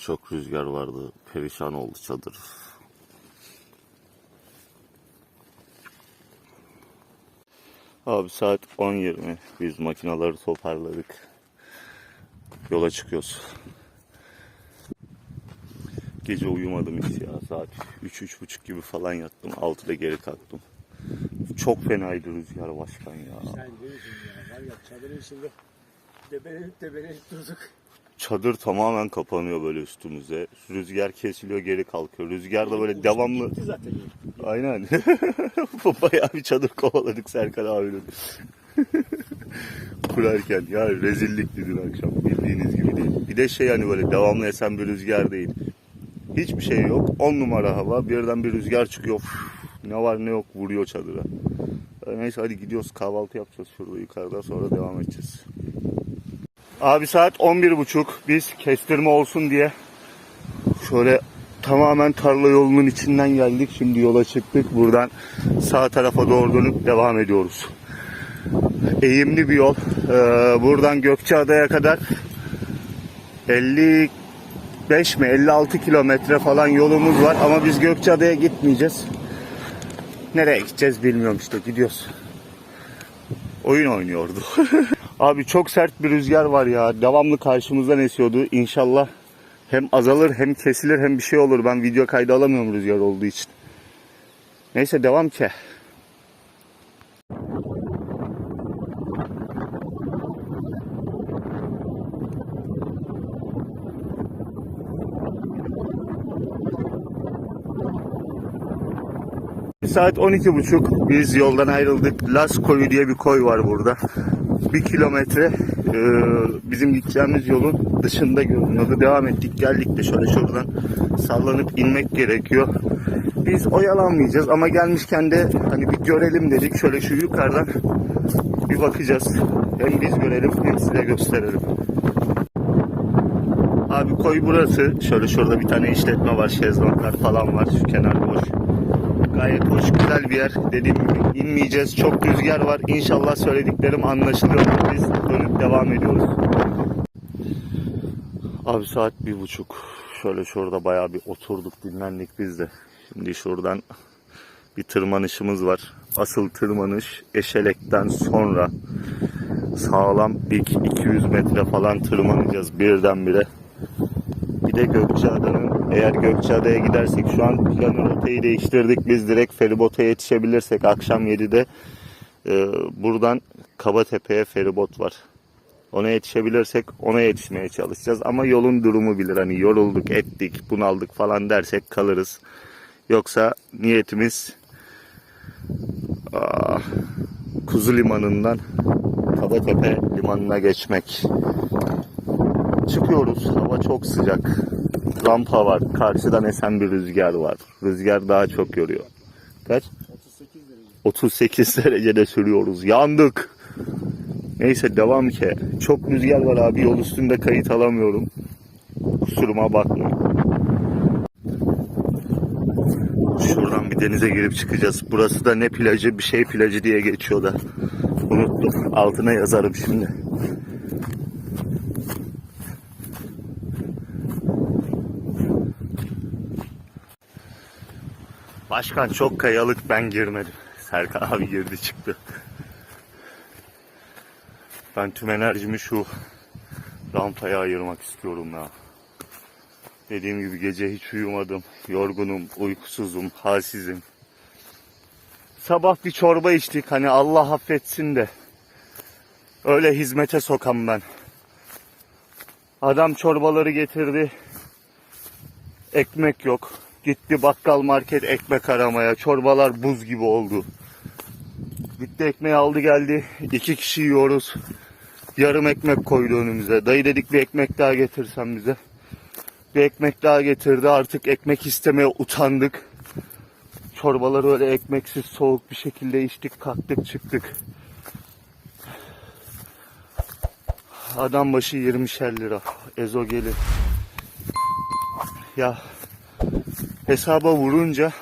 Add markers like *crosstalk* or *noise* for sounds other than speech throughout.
Çok rüzgar vardı. Perişan oldu çadır. Abi saat 10.20. Biz makinaları toparladık. Yola çıkıyoruz. Gece uyumadım hiç ya. Saat 3-3.30 gibi falan yattım. 6'da geri kalktım. Çok fenaydı rüzgar başkan ya. Sen diyorsun ya. Var ya çadırın içinde debelenip debelenip durduk. Çadır tamamen kapanıyor böyle üstümüze. Rüzgar kesiliyor geri kalkıyor. Rüzgar da böyle devamlı. Aynen. *laughs* Bayağı bir çadır kovaladık Serkan abinin. *laughs* Kurarken ya rezillikti dün akşam bildiğiniz gibi değil. Bir de şey hani böyle devamlı esen bir rüzgar değil. Hiçbir şey yok. 10 numara hava birden bir rüzgar çıkıyor. Ne var ne yok vuruyor çadıra. Neyse hadi gidiyoruz kahvaltı yapacağız şurada yukarıda sonra devam edeceğiz. Abi saat 11.30 biz kestirme olsun diye şöyle tamamen tarla yolunun içinden geldik. Şimdi yola çıktık. Buradan sağ tarafa doğru dönüp devam ediyoruz. Eğimli bir yol. Ee, buradan Gökçeada'ya kadar 55 mi 56 kilometre falan yolumuz var ama biz Gökçeada'ya gitmeyeceğiz. Nereye gideceğiz bilmiyorum işte gidiyoruz. Oyun oynuyordu. *laughs* Abi çok sert bir rüzgar var ya. Devamlı karşımızdan esiyordu. İnşallah hem azalır hem kesilir hem bir şey olur. Ben video kaydı alamıyorum rüzgar olduğu için. Neyse devam ki. Saat 12.30 biz yoldan ayrıldık. Las Koyu diye bir koy var burada. Bir kilometre e, bizim gideceğimiz yolun dışında görünüyordu. Devam ettik geldik de şöyle şuradan sallanıp inmek gerekiyor. Biz oyalanmayacağız ama gelmişken de hani bir görelim dedik. Şöyle şu yukarıdan bir bakacağız. Hem biz görelim hem size gösterelim. Abi koy burası. Şöyle şurada bir tane işletme var. Şezlonglar falan var. Şu kenar boş. Gayet hoş, güzel bir yer. Dediğim gibi inmeyeceğiz. Çok rüzgar var. İnşallah söylediklerim anlaşılıyor. Biz dönüp devam ediyoruz. Abi saat bir buçuk. Şöyle şurada bayağı bir oturduk, dinlendik biz de. Şimdi şuradan bir tırmanışımız var. Asıl tırmanış Eşelek'ten sonra sağlam dik 200 metre falan tırmanacağız birdenbire. De Gökçeada'nın eğer Gökçeada'ya gidersek şu an planı rotayı değiştirdik. Biz direkt feribota yetişebilirsek akşam 7'de e, buradan Kabatepe'ye feribot var. Ona yetişebilirsek ona yetişmeye çalışacağız. Ama yolun durumu bilir. Hani yorulduk, ettik, bunaldık falan dersek kalırız. Yoksa niyetimiz aa, Kuzu Limanı'ndan Kabatepe Limanı'na geçmek. Çıkıyoruz. Hava çok sıcak. Rampa var. Karşıdan esen bir rüzgar var. Rüzgar daha çok yoruyor. Kaç? 38 derece. 38 derecede sürüyoruz. Yandık. Neyse devam ki. Çok rüzgar var abi. Yol üstünde kayıt alamıyorum. Kusuruma bakmayın. Şuradan bir denize girip çıkacağız. Burası da ne plajı bir şey plajı diye geçiyor da. Unuttum. Altına yazarım şimdi. Başkan çok kayalık ben girmedim. Serkan abi girdi çıktı. Ben tüm enerjimi şu rampaya ayırmak istiyorum ya. Dediğim gibi gece hiç uyumadım. Yorgunum, uykusuzum, halsizim. Sabah bir çorba içtik. Hani Allah affetsin de. Öyle hizmete sokam ben. Adam çorbaları getirdi. Ekmek yok. Gitti bakkal market ekmek aramaya. Çorbalar buz gibi oldu. Gitti ekmeği aldı geldi. İki kişi yiyoruz. Yarım ekmek koydu önümüze. Dayı dedik bir ekmek daha getirsen bize. Bir ekmek daha getirdi. Artık ekmek istemeye utandık. Çorbaları öyle ekmeksiz soğuk bir şekilde içtik, kalktık, çıktık. Adam başı 20'şer lira. Ezogeli. Ya hesaba vurunca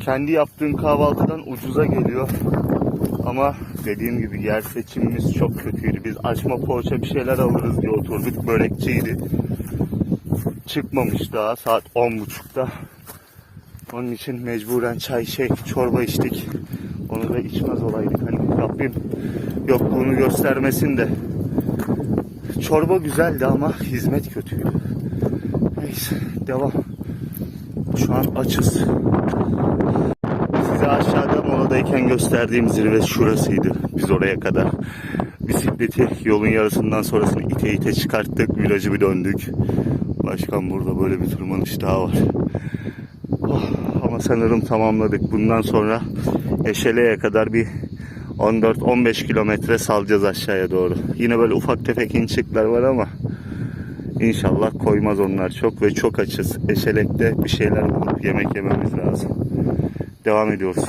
kendi yaptığın kahvaltıdan ucuza geliyor. Ama dediğim gibi yer seçimimiz çok kötüydü. Biz açma poğaça bir şeyler alırız diye oturduk. Börekçiydi. Çıkmamış daha saat 10.30'da. Onun için mecburen çay şey çorba içtik. Onu da içmez olaydık. Hani Rabbim yokluğunu göstermesin de. Çorba güzeldi ama hizmet kötüydü. Neyse devam. Şu an açız. Size aşağıda moladayken gösterdiğim zirve şurasıydı. Biz oraya kadar bisikleti yolun yarısından sonrasını ite ite çıkarttık. Virajı bir döndük. Başkan burada böyle bir tırmanış daha var. Oh, ama sanırım tamamladık. Bundan sonra Eşele'ye kadar bir 14-15 kilometre salacağız aşağıya doğru. Yine böyle ufak tefek inçikler var ama inşallah koymaz onlar çok ve çok açız. Eşelek'te bir şeyler bulup yemek yememiz lazım. Devam ediyoruz.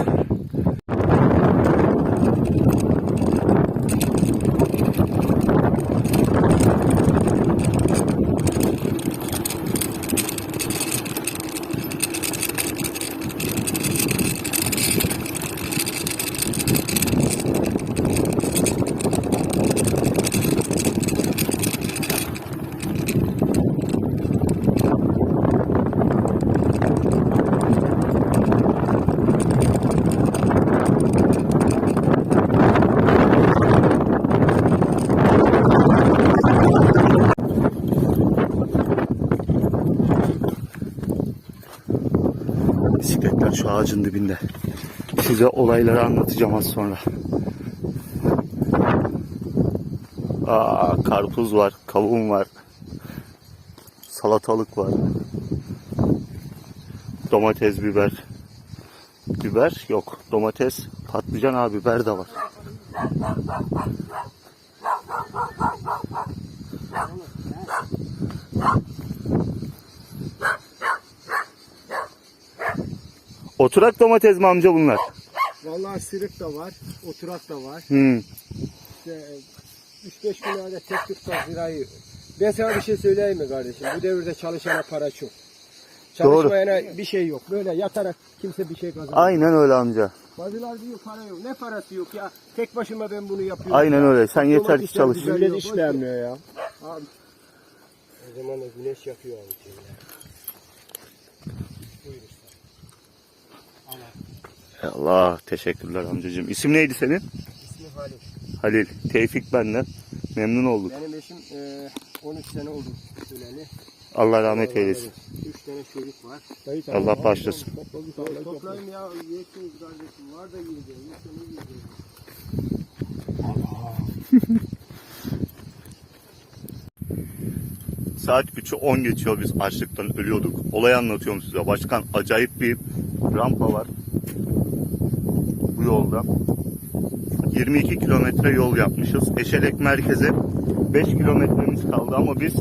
Ağacın dibinde. Size olayları anlatacağım az sonra. Aa, karpuz var, kavun var. Salatalık var. Domates, biber. Biber yok. Domates, patlıcan abi biber de var. Oturak domates mi amca bunlar? Vallahi sırık da var, oturak da var. Hmm. İşte 3-5 günlerde tek tutsak zirayı. Ben sana bir şey söyleyeyim mi kardeşim? Bu devirde çalışana para çok. Doğru. Çalışmayana bir şey yok. Böyle yatarak kimse bir şey kazanmıyor. Aynen öyle amca. Bazılar diyor para yok. Ne parası yok ya? Tek başıma ben bunu yapıyorum. Aynen ya. öyle. Sen yeter ki çalış. de işlenmiyor ya. Abi. O zaman da güneş yakıyor abi. şimdi Allah teşekkürler amcacığım. İsim neydi senin? İsmi Halil. Halil. Tevfik benden. Memnun olduk. Benim eşim e, 13 sene oldu öleli. Allah rahmet eylesin. 3 tane çocuk var. Allah bağışlasın. Toplayayım ya yetsin kardeşim. Var da yiyeceğim. Yiyeceğim? *laughs* Saat 3'ü 10 geçiyor biz açlıktan ölüyorduk. Olayı anlatıyorum size. Başkan acayip bir rampa var. Bu yolda. 22 kilometre yol yapmışız. Eşelek merkeze 5 kilometremiz kaldı ama biz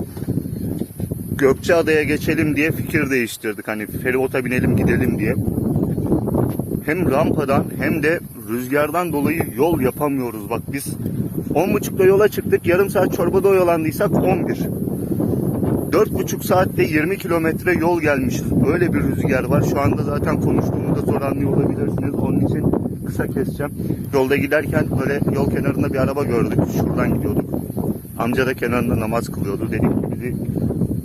Gökçeada'ya geçelim diye fikir değiştirdik. Hani feribota binelim gidelim diye. Hem rampadan hem de rüzgardan dolayı yol yapamıyoruz. Bak biz 10.30'da yola çıktık. Yarım saat çorbada oyalandıysak 11. Dört buçuk saatte 20 kilometre yol gelmişiz. Öyle bir rüzgar var. Şu anda zaten konuştuğumu da zor anlıyor olabilirsiniz. Onun için kısa keseceğim. Yolda giderken böyle yol kenarında bir araba gördük. Şuradan gidiyorduk. Amca da kenarında namaz kılıyordu. Dedik ki bizi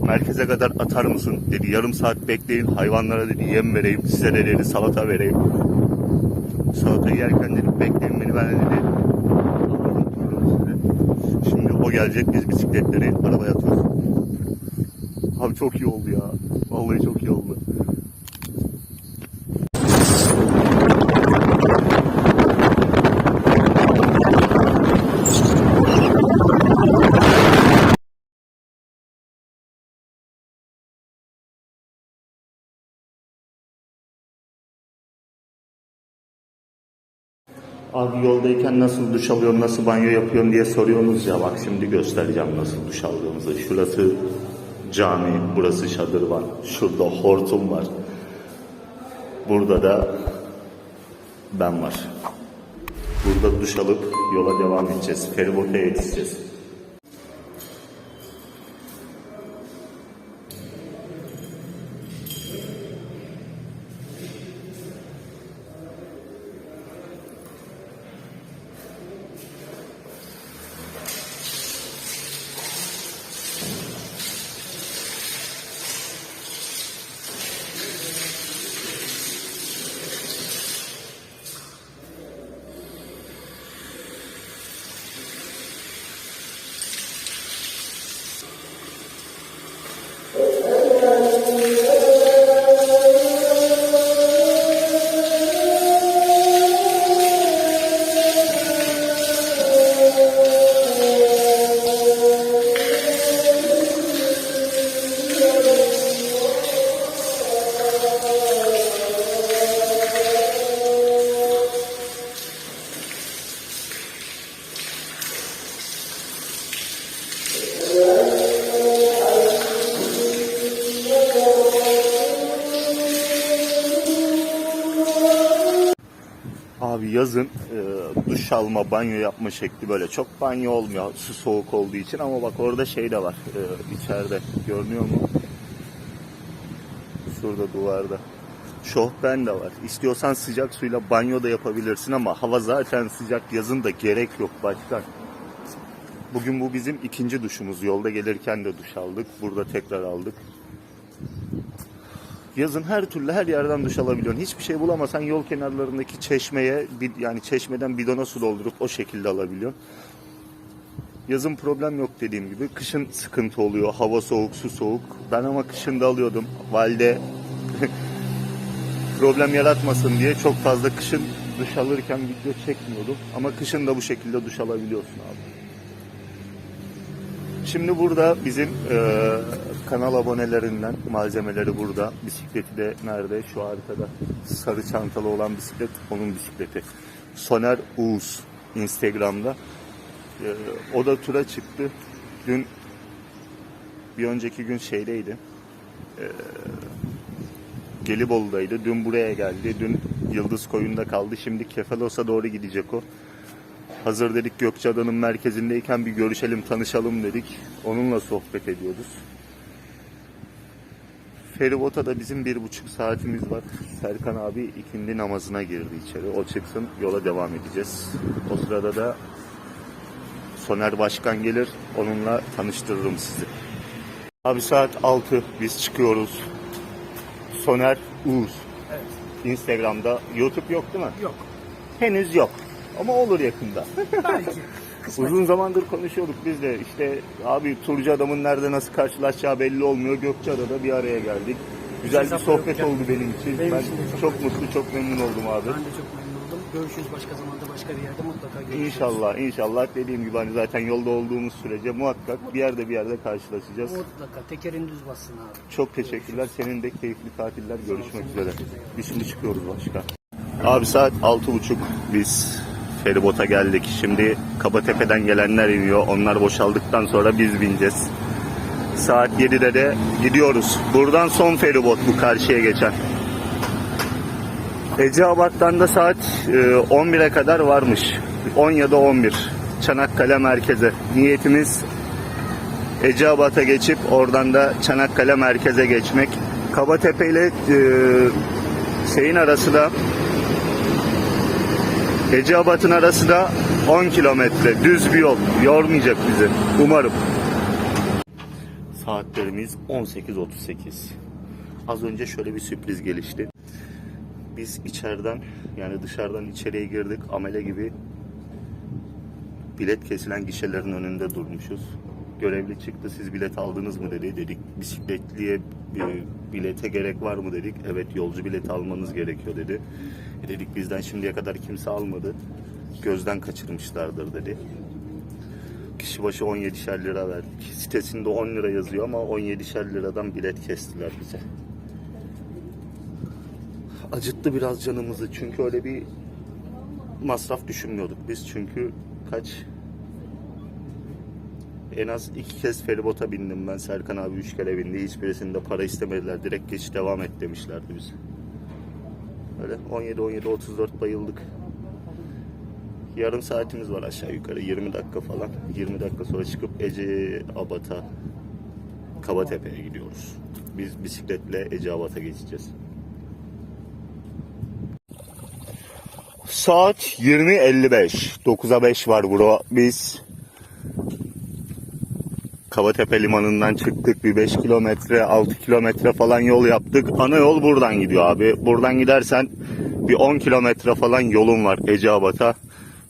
merkeze kadar atar mısın? Dedi yarım saat bekleyin. Hayvanlara dedi yem vereyim. Size de dedi salata vereyim. Salatayı yerken dedik bekleyin beni ben de dedi. Şimdi o gelecek biz bisikletleri arabaya atıyoruz. Abi çok iyi oldu ya. Vallahi çok iyi oldu. Abi yoldayken nasıl duş alıyorum, nasıl banyo yapıyorum diye soruyorsunuz ya. Bak şimdi göstereceğim nasıl duş aldığımızı. Şurası cami, burası şadırvan. Şurada hortum var. Burada da ben var. Burada duş alıp yola devam edeceğiz. Feribota yetişeceğiz. Yazın e, duş alma, banyo yapma şekli böyle. Çok banyo olmuyor su soğuk olduğu için ama bak orada şey de var e, içeride. Görünüyor mu? Şurada duvarda. Şohben de var. İstiyorsan sıcak suyla banyo da yapabilirsin ama hava zaten sıcak yazın da gerek yok başkan. Bugün bu bizim ikinci duşumuz. Yolda gelirken de duş aldık. Burada tekrar aldık. Yazın her türlü her yerden duş alabiliyorsun. Hiçbir şey bulamasan yol kenarlarındaki çeşmeye yani çeşmeden bidona su doldurup o şekilde alabiliyorsun. Yazın problem yok dediğim gibi. Kışın sıkıntı oluyor. Hava soğuk, su soğuk. Ben ama kışın da alıyordum. Valide *laughs* problem yaratmasın diye çok fazla kışın duş alırken video çekmiyordum. Ama kışın da bu şekilde duş alabiliyorsun abi. Şimdi burada bizim e, kanal abonelerinden malzemeleri burada. Bisikleti de nerede? Şu arkada. Sarı çantalı olan bisiklet onun bisikleti. Soner Uğuz Instagram'da. E, o da tura çıktı. Dün bir önceki gün şeydeydi. E, Gelibolu'daydı. Dün buraya geldi. Dün Yıldız Koyun'da kaldı. Şimdi Kefalos'a doğru gidecek o. Hazır dedik Gökçeada'nın merkezindeyken bir görüşelim, tanışalım dedik. Onunla sohbet ediyoruz. Feribota da bizim bir buçuk saatimiz var. Serkan abi ikindi namazına girdi içeri. O çıksın yola devam edeceğiz. O sırada da Soner Başkan gelir. Onunla tanıştırırım sizi. Abi saat 6 biz çıkıyoruz. Soner Uğuz. Evet. Instagram'da. YouTube yok değil mi? Yok. Henüz yok. Ama olur yakında. Belki. *laughs* Kısmet. Uzun zamandır konuşuyorduk biz de işte abi turcu adamın nerede nasıl karşılaşacağı belli olmuyor. Gökçeada'da bir araya geldik. Güzel bir Hesapla sohbet yapacak. oldu benim için. Benim ben için de çok çok mutlu, çok memnun oldum abi. Ben de çok memnun oldum. Görüşürüz başka zamanda başka bir yerde mutlaka görüşürüz. İnşallah, inşallah dediğim gibi hani zaten yolda olduğumuz sürece muhakkak bir yerde bir yerde karşılaşacağız. Mutlaka tekerin düz bassın abi. Çok teşekkürler. Senin de keyifli tatiller. Görüşmek üzere. Biz şimdi çıkıyoruz başka. Abi saat altı buçuk. Biz feribota geldik. Şimdi Kabatepe'den gelenler iniyor. Onlar boşaldıktan sonra biz bineceğiz. Saat 7'de de gidiyoruz. Buradan son feribot bu karşıya geçen. Eceabat'tan da saat e, 11'e kadar varmış. 10 ya da 11. Çanakkale merkeze. Niyetimiz Eceabat'a geçip oradan da Çanakkale merkeze geçmek. Kabatepe ile e, şeyin arası da Eceabat'ın arası da 10 kilometre. Düz bir yol. Yormayacak bizi. Umarım. Saatlerimiz 18.38. Az önce şöyle bir sürpriz gelişti. Biz içeriden yani dışarıdan içeriye girdik. Amele gibi bilet kesilen gişelerin önünde durmuşuz. Görevli çıktı siz bilet aldınız mı dedi. Dedik bisikletliye bir bilete gerek var mı dedik. Evet yolcu bileti almanız gerekiyor dedi. E dedik bizden şimdiye kadar kimse almadı. Gözden kaçırmışlardır dedi. Kişi başı 17'şer lira verdik. Sitesinde 10 lira yazıyor ama 17'şer liradan bilet kestiler bize. Acıttı biraz canımızı çünkü öyle bir masraf düşünmüyorduk biz çünkü kaç en az iki kez feribota bindim ben. Serkan abi üç kere bindi. Hiçbirisinde para istemediler. Direkt geç devam et demişlerdi bize. Öyle 17 17 34 bayıldık. Yarım saatimiz var aşağı yukarı 20 dakika falan. 20 dakika sonra çıkıp Ece Abat'a Kabatepe'ye gidiyoruz. Biz bisikletle Ece Abat'a geçeceğiz. Saat 20.55. 9'a 5 var bro. Biz Kabatepe limanından çıktık. Bir 5 kilometre, 6 kilometre falan yol yaptık. Ana yol buradan gidiyor abi. Buradan gidersen bir 10 kilometre falan yolun var Eceabat'a.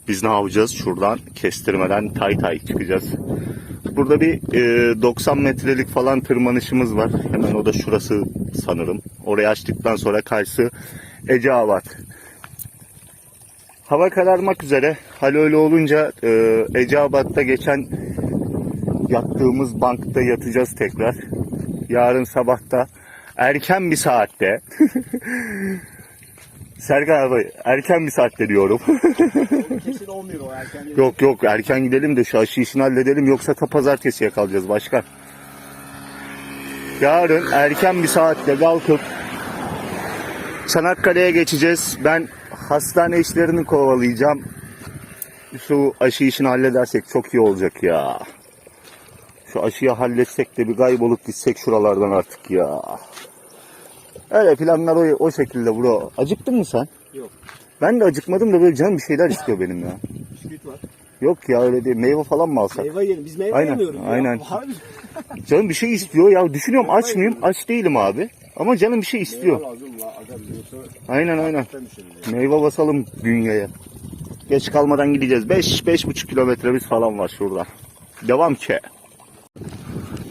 Biz ne yapacağız? Şuradan kestirmeden tay tay çıkacağız. Burada bir e, 90 metrelik falan tırmanışımız var. Hemen o da şurası sanırım. Orayı açtıktan sonra karşı Eceabat. Hava kararmak üzere. Hal öyle olunca e, Eceabat'ta geçen yattığımız bankta yatacağız tekrar. Yarın sabahta erken bir saatte *laughs* Serkan abi erken bir saatte diyorum. *laughs* Kesin olmuyor o erken. yok yok erken gidelim de şu aşı işini halledelim yoksa ta pazartesiye kalacağız başkan. Yarın erken bir saatte kalkıp Çanakkale'ye geçeceğiz. Ben hastane işlerini kovalayacağım. Şu aşı işini halledersek çok iyi olacak ya. Şu aşıyı halletsek de bir kaybolup gitsek şuralardan artık ya. Öyle planlar o, o şekilde bro. Acıktın mı sen? Yok. Ben de acıkmadım da böyle canım bir şeyler istiyor benim ya. Bisküvit var. Yok ya öyle değil. Meyve falan mı alsak? Meyve yiyelim. Biz meyve Aynen, yemiyoruz ya. aynen. *laughs* Harbi. Canım bir şey istiyor ya. Düşünüyorum aç mıyım? Aç değilim abi. Ama canım bir şey istiyor. lazım la adam yoksa Aynen aynen. düşeriz Meyve basalım bünyeye. Geç kalmadan gideceğiz. 5 beş, buçuk kilometremiz falan var şurada. Devam ki.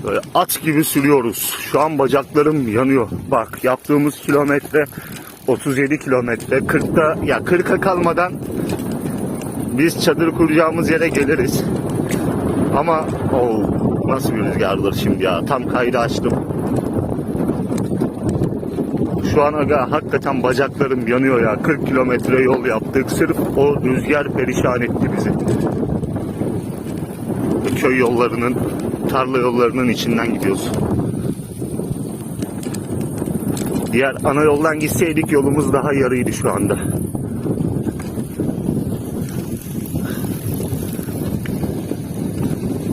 Böyle at gibi sürüyoruz. Şu an bacaklarım yanıyor. Bak yaptığımız kilometre 37 kilometre. 40'ta ya 40'a kalmadan biz çadır kuracağımız yere geliriz. Ama o nasıl bir rüzgardır şimdi ya. Tam kaydı açtım. Şu an aga hakikaten bacaklarım yanıyor ya. 40 kilometre yol yaptık. Sırf o rüzgar perişan etti bizi. Köy yollarının, tarla yollarının içinden gidiyoruz. Diğer ana yoldan gitseydik yolumuz daha yarıydı şu anda.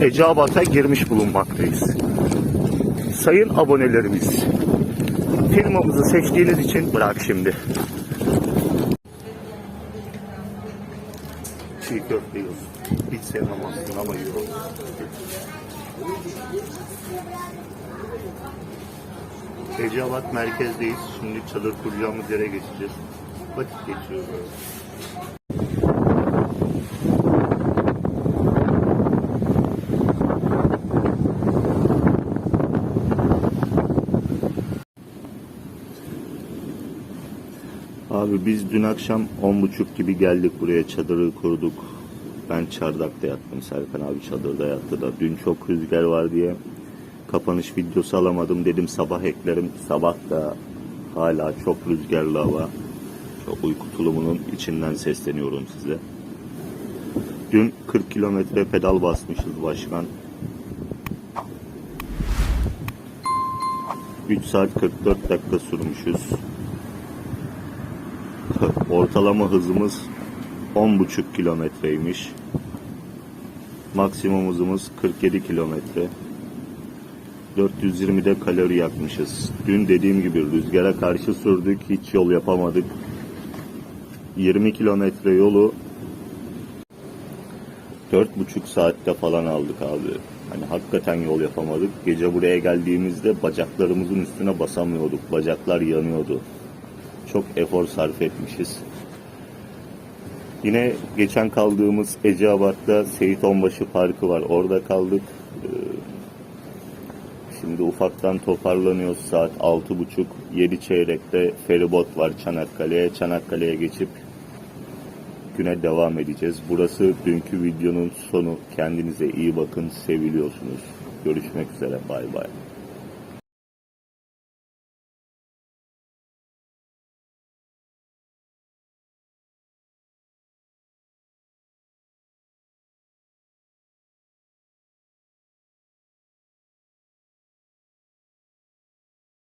Eceabat'a girmiş bulunmaktayız. Sayın abonelerimiz, firmamızı seçtiğiniz için bırak şimdi. Çiğ köfte yiyoruz. Hiç sevmem aslında ama yiyoruz. Eceabat merkezdeyiz. Şimdi çadır kuracağımız yere geçeceğiz. Vakit geçiyoruz. Abi biz dün akşam 10.30 gibi geldik buraya çadırı kurduk. Ben çardakta yattım. Serkan abi çadırda yattı da. Dün çok rüzgar var diye kapanış videosu alamadım. Dedim sabah eklerim. Sabah da hala çok rüzgarlı hava. Çok uyku tulumunun içinden sesleniyorum size. Dün 40 kilometre pedal basmışız başkan. 3 saat 44 dakika sürmüşüz. Ortalama hızımız 10,5 kilometreymiş. Maksimum hızımız 47 kilometre. 420'de kalori yakmışız. Dün dediğim gibi rüzgara karşı sürdük. Hiç yol yapamadık. 20 kilometre yolu 4,5 saatte falan aldık abi. Hani hakikaten yol yapamadık. Gece buraya geldiğimizde bacaklarımızın üstüne basamıyorduk. Bacaklar yanıyordu çok efor sarf etmişiz. Yine geçen kaldığımız Eceabat'ta Seyit Onbaşı Parkı var. Orada kaldık. Ee, Şimdi ufaktan toparlanıyoruz. Saat 6.30, 7 çeyrekte feribot var Çanakkale'ye. Çanakkale'ye geçip güne devam edeceğiz. Burası dünkü videonun sonu. Kendinize iyi bakın. Seviliyorsunuz. Görüşmek üzere. Bay bay.